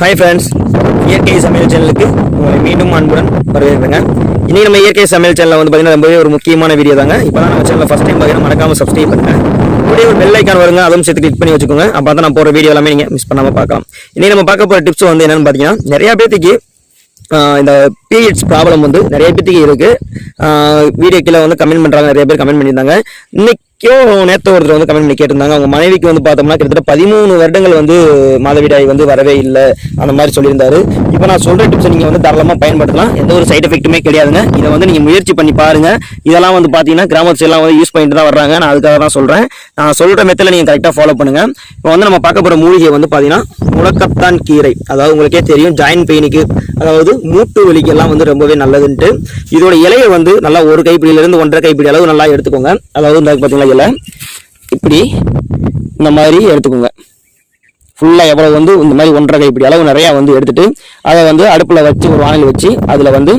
Hi friends இயற்கை சமையல் சேனலுக்கு உங்களை மீண்டும் அன்புடன் வரவேற்கிறேங்க. இன்னைக்கு நம்ம இயற்கை சமையல் சேனலில் வந்து பார்த்தீங்கன்னா ரொம்பவே ஒரு முக்கியமான வீடியோ தாங்க. இப்போ தான் நம்ம சேனலில் ஃபஸ்ட் டைம் பார்த்தீங்கன்னா மறக்காம சப்ஸ்கிரைப் பண்ணுங்கள் அப்படியே ஒரு பெல் ஐக்கான் வருங்க அதுவும் சேர்த்து கிளிக் பண்ணி வச்சுக்கோங்க. அப்போ தான் நான் போகிற வீடியோ எல்லாமே நீங்கள் மிஸ் பண்ணாமல் பார்க்கலாம். இன்னைக்கு நம்ம பார்க்க போகிற டிப்ஸ் வந்து என்னென்னு பார்த்தீங்கன்னா நிறையா பேர்த்துக்கு இந்த பீரியட்ஸ் ப்ராப்ளம் வந்து நிறைய பேத்துக்கு இருக்குது வீடியோ கீழே வந்து கமெண்ட் பண்ணுறாங்க நிறைய பேர் கமெண்ட் பண்ணியிருந்தாங்க. இன்னைக்கும் நேற்று ஒருத்தர் வந்து கமெண்ட் பண்ணி கேட்டிருந்தாங்க. அவங்க மனைவிக்கு வந்து பார்த்தோம்னா கிட்டத்தட்ட பதிமூணு வருடங்கள் வந்து மாதவிடாய் வந்து வரவே இல்லை. அந்த மாதிரி சொல்லியிருந்தாரு. இப்போ நான் சொல்கிற டிப்ஸ் நீங்கள் வந்து தாராளமாக பயன்படுத்தலாம். எந்த ஒரு சைட் எஃபெக்ட்டுமே கிடையாதுங்க. இதை வந்து நீங்கள் முயற்சி பண்ணி பாருங்க. இதெல்லாம் வந்து பார்த்தீங்கன்னா கிராமத்து எல்லாம் வந்து யூஸ் பண்ணிட்டு தான் வர்றாங்க. நான் அதுக்காக தான் சொல்கிறேன் நான் சொல்கிற மெத்தில் நீங்கள் கரெக்டாக ஃபாலோ பண்ணுங்கள் இப்போ வந்து நம்ம பார்க்க போற மூலிகை வந்து பார்த்தீங்கன்னா முடக்கத்தான் கீரை. அதாவது உங்களுக்கே தெரியும் ஜாயின் பெயினுக்கு அதாவது மூட்டு வலிக்கெல்லாம் வந்து ரொம்பவே நல்லதுன்ட்டு. இதோட இலையை வந்து நல்லா ஒரு கைப்பிடியிலேருந்து ஒன்றரை கைப்பிடி அளவு நல்லா எடுத்துக்கோங்க. அதாவது இந்த பார்த்தீங்களா இலை? இப்படி இந்த மாதிரி எடுத்துக்கோங்க. ஃபுல்லாக எவ்வளோ வந்து இந்த மாதிரி ஒன்றரை கைப்பிடி அளவு நிறையா வந்து எடுத்துகிட்டு அதை வந்து அடுப்பில் வச்சு ஒரு வானில் வச்சு அதில் வந்து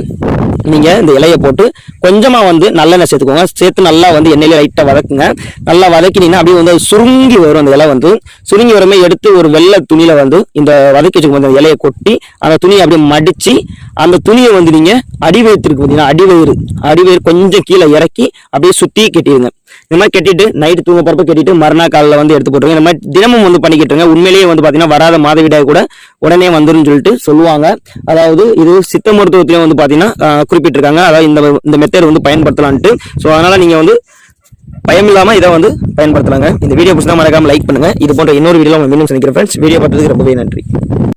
நீங்கள் இந்த இலையை போட்டு கொஞ்சமாக வந்து நல்லெண்ணெய் சேர்த்துக்கோங்க. சேர்த்து நல்லா வந்து எண்ணெயில் லைட்டாக வதக்குங்க. நல்லா வதக்கினீங்கன்னா அப்படியே வந்து சுருங்கி வரும் அந்த இலை வந்து. சுருங்கி வரமே எடுத்து ஒரு வெள்ளை துணியில் வந்து இந்த வதக்கி வச்சுக்கும் அந்த இலையை கொட்டி அந்த துணியை அப்படியே மடித்து அந்த துணியை வந்து நீங்கள் அடிவயிற்றுக்கு பார்த்தீங்கன்னா அடிவயிறு அடிவயிறு கொஞ்சம் கீழே இறக்கி அப்படியே சுற்றி கட்டிடுங்க. இந்த மாதிரி கட்டிட்டு நைட்டு தூங்க போகிறப்ப கட்டிட்டு மறுநாள் காலையில் வந்து எடுத்து போட்டுருங்க. இந்த மாதிரி தினமும் வந்து பண்ணிக்கிட்டுருங்க உண்மையிலேயே வந்து பார்த்தீங்கன்னா வராத மாதவிடாய் கூட உடனே வந்துடும் சொல்லிட்டு சொல்லுவாங்க. அதாவது இது சித்த மருத்துவத்திலையும் வந்து பார்த்தீங்கன்னா குறிப்பிட்டிருக்காங்க. அதாவது இந்த இந்த மெத்தட் வந்து பயன்படுத்தலான்ட்டு. ஸோ அதனால் நீங்கள் வந்து பயம் இல்லாமல் இதை வந்து பயன்படுத்தலாங்க. இந்த வீடியோ பிடிச்சா மறக்காமல் லைக் பண்ணுங்கள் இது போன்ற இன்னொரு வீடியோ உங்களை மீண்டும் சந்திக்கிறேன் ஃப்ரெண்ட்ஸ் வீடியோ பார்த்ததுக்கு ரொம்பவே நன்றி.